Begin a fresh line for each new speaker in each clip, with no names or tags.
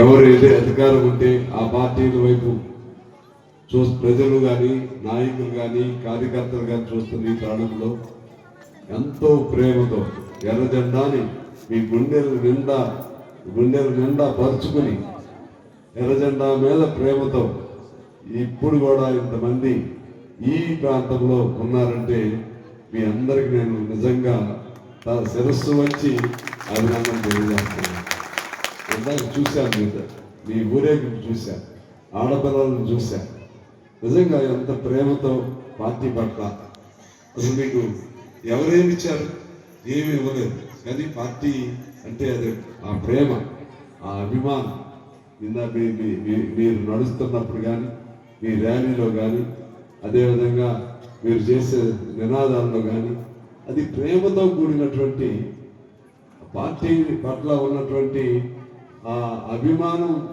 ఎవరైతే అధికారం ఉంటే ఆ పార్టీల వైపు చూ ప్రజలు కానీ నాయకులు కానీ కార్యకర్తలు కానీ చూస్తున్న ఈ తరుణంలో ఎంతో ప్రేమతో ఎర్ర జెండాని మీ గుండెల నిండా గుండెల నిండా పరుచుకుని ఎర్ర జెండా మీద ప్రేమతో ఇప్పుడు కూడా ఇంతమంది ఈ ప్రాంతంలో ఉన్నారంటే మీ అందరికి నేను నిజంగా తన శిరస్సు వచ్చి అభినందన తెలియజేస్తున్నాను. ఇందాక చూశాను మీద మీ ఊరేగింపు చూశాను. ఆడపిల్లలను చూశాను. నిజంగా ఎంత ప్రేమతో పార్టీ పట్ల అసలు మీకు ఎవరేమి ఇచ్చారు ఏమి ఇవ్వలేదు. కానీ పార్టీ అంటే అది ఆ ప్రేమ ఆ అభిమానం. నిన్న మీ- మీరు నడుస్తున్నప్పుడు కానీ మీ ర్యాలీలో కానీ అదేవిధంగా మీరు చేసే నినాదాల్లో కానీ అది ప్రేమతో కూడినటువంటి పార్టీ పట్ల ఉన్నటువంటి ఆ అభిమానం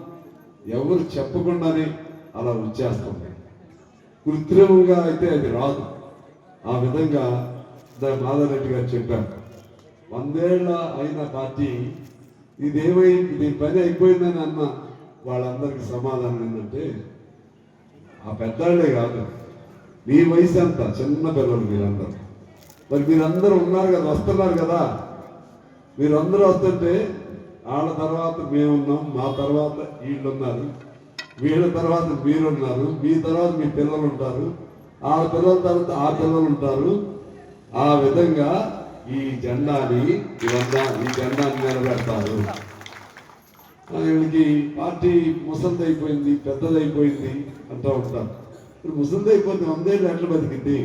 ఎవరు చెప్పకుండానే అలా వచ్చేస్తుంది. కృత్రిమంగా అయితే అది రాదు. ఆ విధంగా దా- మాధవరెడ్డి గారు చెప్పారు. వందేళ్ళ అయిన పార్టీ ఇదేమై ఇది పని అయిపోయిందని అన్న వాళ్ళందరికీ సమాధానం ఏంటంటే ఆ పెద్దాళ్ళే కాదు. మీ వయసు ఎంత? చిన్న పిల్లలు మీరందరూ. మరి మీరందరూ ఉన్నారు కదా వస్తున్నారు కదా. మీరందరూ వస్తుంటే వాళ్ళ తర్వాత మేమున్నాం మా తర్వాత వీళ్ళు ఉన్నారు వీళ్ళ తర్వాత మీరున్నారు మీ తర్వాత మీ పిల్లలు ఉంటారు ఆ పిల్లల తర్వాత ఆ పిల్లలు ఉంటారు ఆ విధంగా ఈ జెండాని ఇవంతా ఈ జెండాని నిలబెడతారు. ఆ, వీళ్ళకి పార్టీ ముసలిదైపోయింది పెద్దదైపోయింది అంటూ ఉంటారు. ఇప్పుడు ముసలిదైపోయింది వందేళ్ళు ఎట్లా బతికింది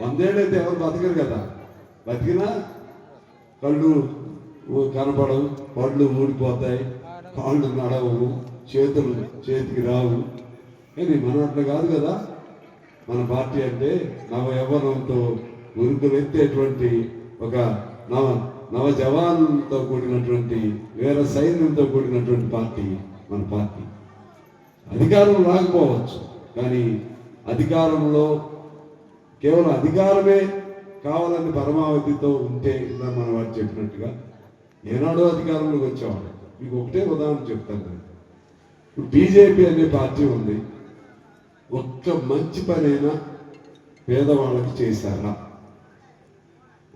వందేళ్ళు అయితే ఎవరు బతకరు కదా? బతికినా కళ్ళు కనపడవు పళ్ళు ఊడిపోతాయి కాళ్ళు నడవవు చేతులు చేతికి రావు. కానీ మన అట్లా కాదు కదా? మన పార్టీ అంటే నవ యవ్వనంతో ఉరుకులెత్తేటువంటి ఒక నవ నవ జవాన్తో కూడినటువంటి వేరే సైన్యంతో కూడినటువంటి పార్టీ మన పార్టీ. అధికారం రాకపోవచ్చు కానీ అధికారంలో కేవలం అధికారమే కావాలని పరమావధితో ఉంటే ఇలా మన వాడు చెప్పినట్టుగా? ఏనాడో అధికారంలోకి వచ్చేవాడు మీకు ఒకటే ఉదాహరణ చెప్తాను ఇప్పుడు బీజేపీ అనే పార్టీ ఉంది. ఒక్క మంచి పనైనా పేదవాళ్ళకి చేశారా?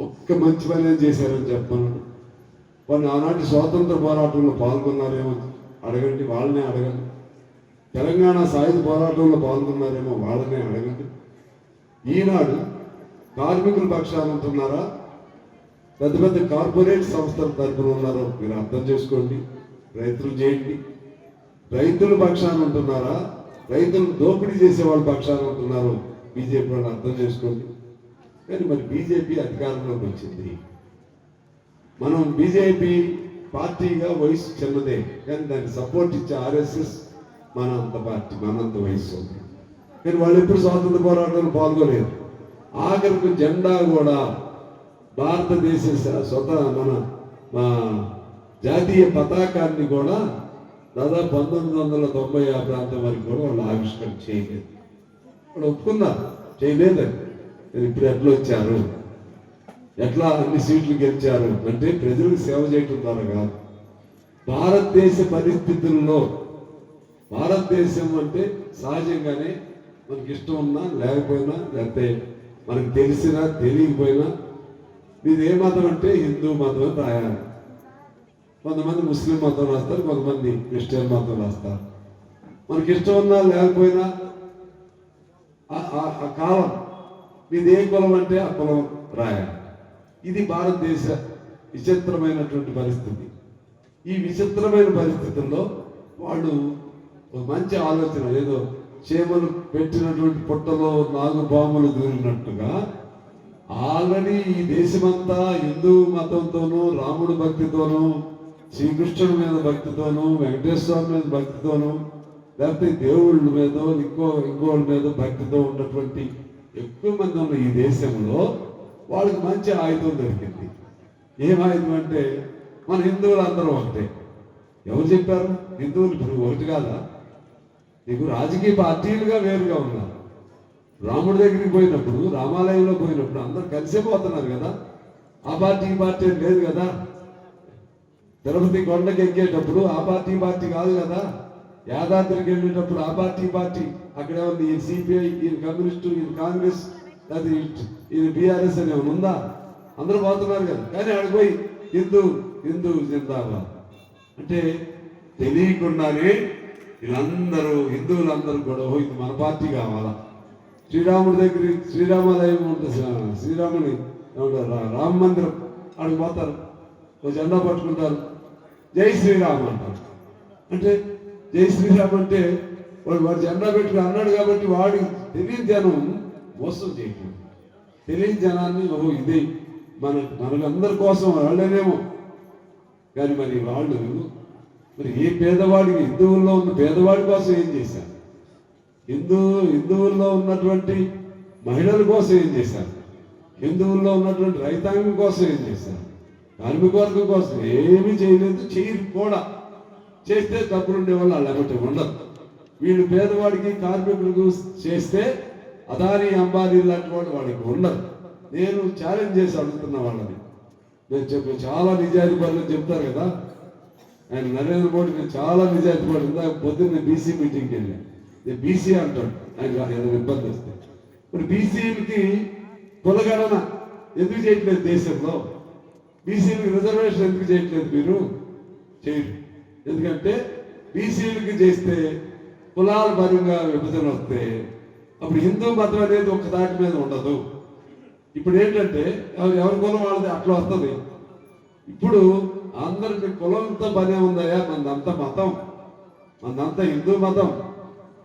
ఒక్క మంచి పని చేశారని చెప్పను. వాళ్ళు ఆనాటి స్వాతంత్ర పోరాటంలో పాల్గొన్నారేమో అడగండి వాళ్ళనే అడగండి. తెలంగాణ సాయుధ పోరాటంలో పాల్గొన్నారేమో వాళ్ళనే అడగండి. ఈనాడు కార్మికుల పక్షాన ఉంటున్నారా? పెద్ద పెద్ద కార్పొరేట్ సంస్థల తరఫున ఉన్నారో. మీరు అర్థం చేసుకోండి. రైతులు చేయండి. రైతుల పక్షాన ఉంటున్నారా? రైతులు దోపిడీ చేసే వాళ్ళ పక్షాన ఉంటున్నారు. బీజేపీ వాళ్ళు అర్థం చేసుకోండి. కానీ మరి బీజేపీ అధికారంలోకి వచ్చింది. మనం బీజేపీ పార్టీగా వయసు చిన్నదే కానీ దానికి సపోర్ట్ ఇచ్చే ఆర్ఎస్ఎస్ మన అంత పార్టీ మనంత వయసు ఉంది. కానీ వాళ్ళు ఎప్పుడు స్వాతంత్ర పోరాటంలో పాల్గొలేరు ఆఖరికి జెండా కూడా భారతదేశ స్వత మన మా జాతీయ పతాకాన్ని కూడా దాదాపు పంతొమ్మిది వందల తొంభై ఆ ప్రాంతం వరకు కూడా వాళ్ళు ఆవిష్కరణ చేయలేదు. వాళ్ళు ఒప్పుకున్నారు. చేయలేదని ఇప్పుడు ఎట్లా వచ్చారు? ఎట్లా అన్ని సీట్లు గెలిచారు? అంటే ప్రజలకు సేవ చేయటం ద్వారా కాదు. భారతదేశ పరిస్థితుల్లో భారతదేశం అంటే సహజంగానే మనకి ఇష్టం ఉన్నా లేకపోయినా లేకపోతే మనకు తెలిసినా తెలియకపోయినా మీది ఏ మతం అంటే హిందూ మతం అని రాయాలి కొంతమంది ముస్లిం మతం రాస్తారు కొంతమంది క్రిస్టియన్ మతం రాస్తారు. మనకి ఇష్టం ఉన్నా లేకపోయినా ఆ- ఆ- ఆ కాలం మీది ఏ కులం అంటే ఆ కులం రాయాలి ఇది భారతదేశ విచిత్రమైనటువంటి పరిస్థితి. ఈ విచిత్రమైన పరిస్థితుల్లో వాళ్ళు ఒక మంచి ఆలోచన ఏదో చేమలు పెట్టినటువంటి పుట్టలో నాగు పాములు దూరినట్టుగా ఆల్రెడీ ఈ దేశమంతా హిందూ మతంతోనూ రాముడు భక్తితోనూ శ్రీకృష్ణుడి మీద భక్తితోనూ వెంకటేశ్వర మీద భక్తితోనూ లేకపోతే దేవుళ్ళ మీద ఇంకో ఇంకోళ్ళ మీద భక్తితో ఉన్నటువంటి ఎక్కువ మంది ఉన్న ఈ దేశంలో వాళ్ళకి మంచి ఆయుధం దొరికింది. ఏం ఆయుధం అంటే మన హిందువులు అందరూ ఒకటే. ఎవరు చెప్పారు? హిందువులు ఇప్పుడు ఒకటి కాదా? నీకు రాజకీయ పార్టీలుగా వేరుగా ఉన్నారు. రాముడి దగ్గరికి పోయినప్పుడు రామాలయంలో పోయినప్పుడు అందరూ కలిసే పోతున్నారు కదా. ఆ పార్టీ పార్టీ అని లేదు కదా. తిరుపతి కొండకి ఎక్కేటప్పుడు ఆ పార్టీ పార్టీ కాదు కదా. యాదాద్రికి వెళ్ళేటప్పుడు ఆ పార్టీ పార్టీ. అక్కడే ఉంది ఈ సిపిఐ ఈయన కమ్యూనిస్టు ఈయన కాంగ్రెస్ అది ఈయన బీఆర్ఎస్ అని ఏమైనా ఉందా? అందరూ పోతున్నారు కదా. కానీ అక్కడ పోయి హిందూ హిందూ జిందాబాద్. అంటే తెలియకుండానే వీళ్ళందరూ హిందువులందరూ కూడా "ఓ, ఇది మన పార్టీ కావాలా? శ్రీరాముడి దగ్గర శ్రీరామాలయం ఉంటుంది శ్రీరాముని ఏమంటారు, రా- రామ మందిరం అక్కడికి పోతారు. ఒక జెండా పట్టుకుంటారు. జై శ్రీరామ్ అంటారు. అంటే జై శ్రీరామ్ అంటే వాడు వాడు జెండా పెట్టుకుని అన్నాడు కాబట్టి వాడి తెలియని జనం మోసం చేయటం తెలియని జనాన్ని ఓహో ఇది మన మనకందరి కోసం వాళ్ళనేమో. కానీ మరి వాళ్ళు మరి ఏ పేదవాడికి హిందువుల్లో ఉన్న పేదవాడి కోసం ఏం చేశారు? హిందూ హిందువుల్లో ఉన్నటువంటి మహిళల కోసం ఏం చేశారు? హిందువుల్లో ఉన్నటువంటి రైతాంగం కోసం ఏం చేశారు? కార్మిక వర్గం కోసం ఏమీ చేయలేదు చేయరు కూడా. చేస్తే తప్పులుండే వాళ్ళు వాళ్ళ ఉండదు వీళ్ళు పేదవాడికి కార్మికులకు చేస్తే అదాని అంబానీ లాంటి వాళ్ళు వాళ్ళకి ఉండదు నేను ఛాలెంజ్ చేసి అడుగుతున్న వాళ్ళని. నేను చెప్పి చాలా నిజాయితీ పనులు చెప్తారు కదా. ఆయన నరేంద్ర మోడీ నేను చాలా నిజాయితీ పడుతుంది పొద్దున్న బీసీ మీటింగ్కి వెళ్ళాను బీసీ అంటాడు ఆయన ఏదైనా ఇబ్బంది వస్తే. ఇప్పుడు బీసీలకి కులగణన ఎందుకు చేయట్లేదు దేశంలో? బీసీలకి రిజర్వేషన్ ఎందుకు చేయట్లేదు మీరు? చేయరు. ఎందుకంటే బీసీలకి చేస్తే కులాల పరంగా విభజన వస్తే అప్పుడు హిందూ మతం అనేది ఒక దాటి మీద ఉండదు. ఇప్పుడు ఏంటంటే ఎవరి కులం వాళ్ళది అట్లా వస్తుంది. ఇప్పుడు అందరికి కులంతో పనే ఉందయా మనదంతా మతం. మనదంతా హిందూ మతం.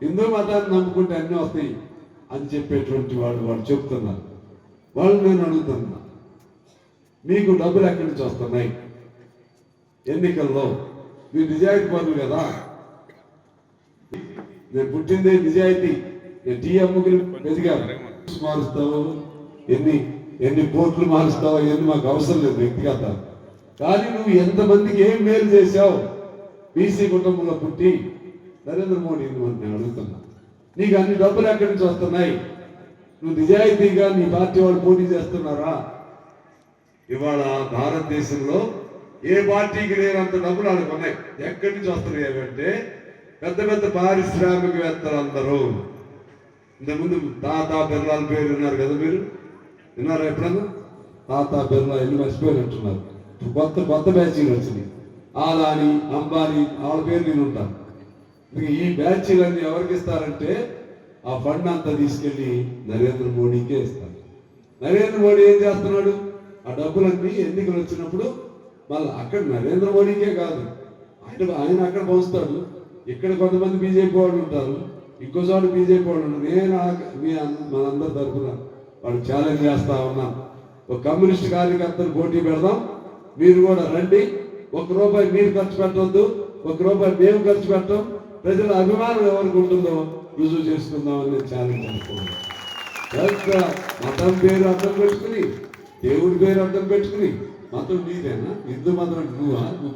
హిందూ మతాన్ని నమ్ముకుంటే అన్నీ వస్తాయి అని చెప్పేటువంటి వాళ్ళు వాళ్ళు చెప్తున్నారు. వాళ్ళు నేను అడుగుతున్నా. మీకు డబ్బులు ఎక్కడి నుంచి వస్తున్నాయి? ఎన్నికల్లో. మీరు నిజాయితీ పనులు కదా. నేను పుట్టిందే నిజాయితీ. నేను టీ అమ్ముకుని ఎదిగాను మారుస్తావు. ఎన్ని ఎన్ని కోట్లు మారుస్తావు ఎన్ని మాకు అవసరం లేదు వ్యక్తిగత కానీ నువ్వు ఎంతమందికి ఏం మేలు చేశావు? బీసీ కుటుంబంలో పుట్టి నరేంద్ర మోడీ నేను అడుగుతున్నా. నీకు అన్ని డబ్బులు ఎక్కడి నుంచి వస్తున్నాయి? నువ్వు నిజాయితీగా నీ పార్టీ వాళ్ళు పోటీ చేస్తున్నారా? ఇవాళ భారతదేశంలో ఏ పార్టీకి లేనంత డబ్బులు ఆడికి ఎక్కడి నుంచి వస్తున్నాయి అంటే పెద్ద పెద్ద పారిశ్రామికవేత్తలు అందరూ. ఇంతకుముందు తాతా బిర్లాల పేరు విన్నారు కదా మీరు? విన్నారా ఎప్పుడన్నా? తాతా బిర్లా ఎన్ని మర్చిపోయినట్టున్నారు కొత్త కొత్త బ్యాచింగ్ వచ్చినాయి. ఆదాని అంబానీ వాళ్ళ పేరు నేను ఉంటాను. ఈ బ్యాచ్లన్నీ ఎవరికి ఇస్తారంటే ఆ ఫండ్ అంతా తీసుకెళ్ళి నరేంద్ర మోడీకే ఇస్తారు. నరేంద్ర మోడీ ఏం చేస్తున్నాడు? ఆ డబ్బులన్నీ ఎన్నికలు వచ్చినప్పుడు మళ్ళీ అక్కడ నరేంద్ర మోడీకే కాదు. ఆయన ఆయన అక్కడ పంచుతాడు. ఇక్కడ కొంతమంది బీజేపీ వాళ్ళు ఉంటారు. ఇంకోసారి బీజేపీ వాళ్ళు ఉంటారు. నేను మీ మనందరి తరఫున వాడు ఛాలెంజ్ చేస్తా ఉన్నాం ఒక కమ్యూనిస్ట్ కార్యకర్తలు పోటీ పెడదాం. మీరు కూడా రండి. ఒక రూపాయి మీరు ఖర్చు పెట్టవద్దు ఒక రూపాయి మేము ఖర్చు పెట్టాం. ప్రజల అభిమానం ఎవరికి ఉంటుందో రుజువు చేసుకుందామని ఛాలెంజ్ అనుకున్నాం మతం పేరు అర్థం పెట్టుకుని దేవుడి పేరు అర్థం పెట్టుకుని మతం నీదేనా? హిందూ మతం అంటే నువ్వా? నువ్వు